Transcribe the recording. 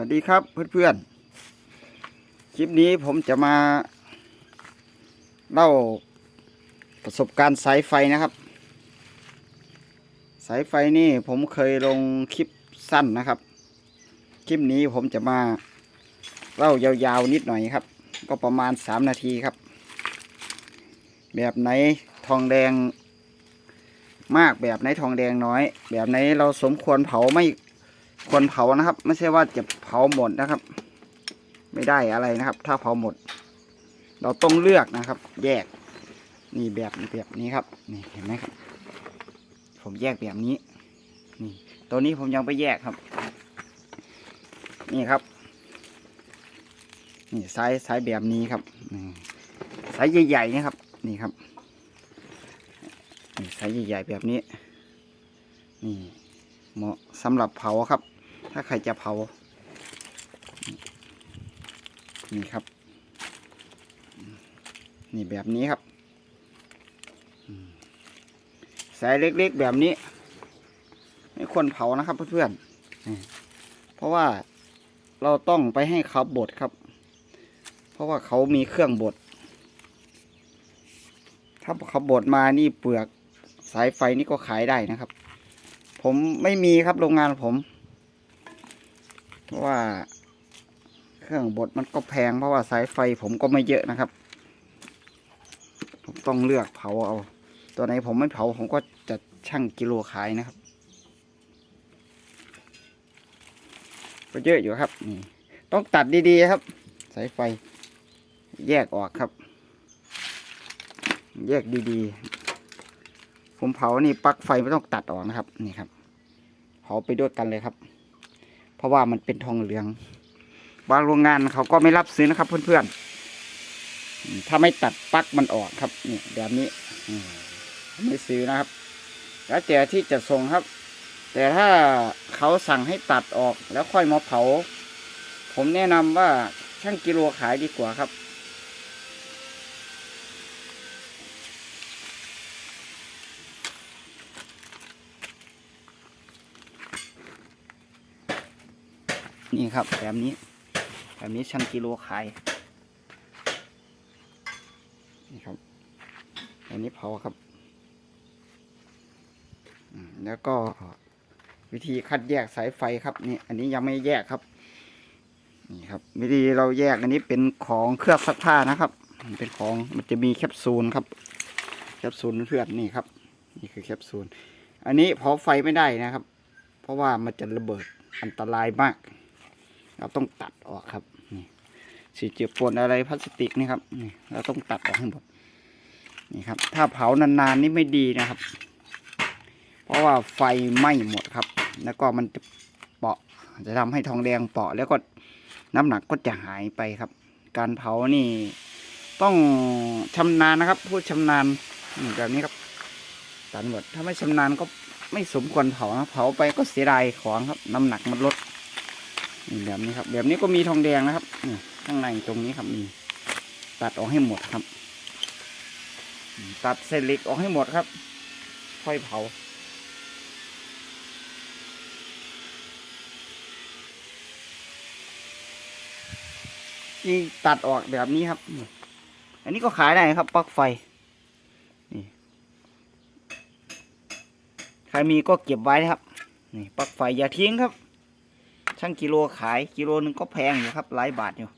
วัสดีครับเพื่อนๆ คลิปนี้ผมจะมาเล่าประสบการณ์สายไฟนะครับ สายไฟนี่ผมเคยลงคลิปสั้นนะครับ คลิปนี้ผมจะมาเล่ายาวๆนิดหน่อยครับ ก็ประมาณ 3 นาทีครับ แบบไหนทองแดงมากแบบไหนทองแดงน้อย แบบไหนเราสมควรเผาไม่ ควรเผานะครับ ไม่ใช่ว่าจะเผาหมดนะครับ ไม่ได้อะไรนะครับ ถ้าเผาหมด เราต้องเลือกนะครับ แยกนี่แบบแบบนี้ครับ นี่เห็นไหมครับ ผมแยกแบบนี้ นี่ ตัวนี้ผมยังไปแยกครับ นี่ครับ นี่สายสายแบบนี้ครับนี่สายใหญ่ๆนี่ครับ นี่ครับนี่สายใหญ่ๆแบบนี้ นี่ เหมาะสำหรับเผาครับ ถ้าใครจะเผา นี่ครับ นี่แบบนี้ครับสายเล็กๆแบบนี้ ไม่ควรเผานะครับเพื่อนๆเพราะว่าเราต้องไปให้เขาบดครับ เพราะว่าเขามีเครื่องบด ถ้าเขาบดมานี่เปลือกสายไฟนี่ก็ขายได้นะครับ ผมไม่มีครับโรงงานผม เพราะว่าเครื่องบดมันก็แพงเพราะว่าสายไฟผมก็ไม่เยอะนะครับ ผมต้องเลือกเผาเอา ตัวไหนผมไม่เผาผมก็จะชั่งกิโลขายนะครับ ก็เยอะอยู่ครับนี่ต้องตัดดีๆครับ สายไฟ แยกออกครับ แยกดีๆ ผมเผานี่ปลั๊กไฟไม่ต้องตัดออกนะครับ นี่ครับ เผาไปด้วยกันเลยครับ เพราะว่ามันเป็นทองเหลือง บางโรงงานเขาก็ไม่รับซื้อนะครับ เพื่อนๆถ้าไม่ตัดปลั๊กมันออกครับนี่แบบนี้ไม่ซื้อนะครับ แล้วแต่ที่จะส่งครับ แต่ถ้าเขาสั่งให้ตัดออกแล้วค่อยมาเผา ผมแนะนำว่าช่างกิโลขายดีกว่าครับ นี่ครับแบบนี้ แบบนี้ชั่งกิโลขาย นี่ครับแบบนี้เผาครับ แล้วก็วิธีคัดแยกสายไฟครับนี่อันนี้ยังไม่แยกครับ นี่ครับ วิธีเราแยกอันนี้เป็นของเครื่องซักผ้านะครับ มันเป็นของมันจะมีแคปซูลครับ แคปซูลเพื่อนนี่ครับ นี่คือแคปซูล อันนี้เผาไฟไม่ได้นะครับ เพราะว่ามันจะระเบิดอันตรายมาก เราต้องตัดออกครับนี่สีเจือปนอะไรพลาสติกนี่ครับนี่เราต้องตัดออกให้หมดนี่ครับ ถ้าเผานานๆนี่ไม่ดีนะครับ เพราะว่าไฟไหม้หมดครับ แล้วก็มันจะเปาะ จะทำให้ทองแดงเปาะ แล้วก็น้ำหนักก็จะหายไปครับ การเผานี่ต้องชำนาญนะครับ พูดชำนาญนี่แบบนี้ครับตัดหมดถ้าไม่ชำนาญก็ไม่สมควรเผานะเผาไปก็เสียดายของครับ น้ำหนักมันลด นี่แบบนี้ครับ แบบนี้ก็มีทองแดงนะครับนี่ข้างในตรงนี้ครับมีตัดออกให้หมดครับ ตัดเศษเหล็กออกให้หมดครับ ค่อยเผานี่ตัดออกแบบนี้ครับ อันนี้ก็ขายได้ครับปลั๊กไฟ นี่ ใครมีก็เก็บไว้นะครับ นี่ปลั๊กไฟอย่าทิ้งครับ ช่างกิโลขายกิโลนึงก็แพงอยู่ครับหลายบาทอยู่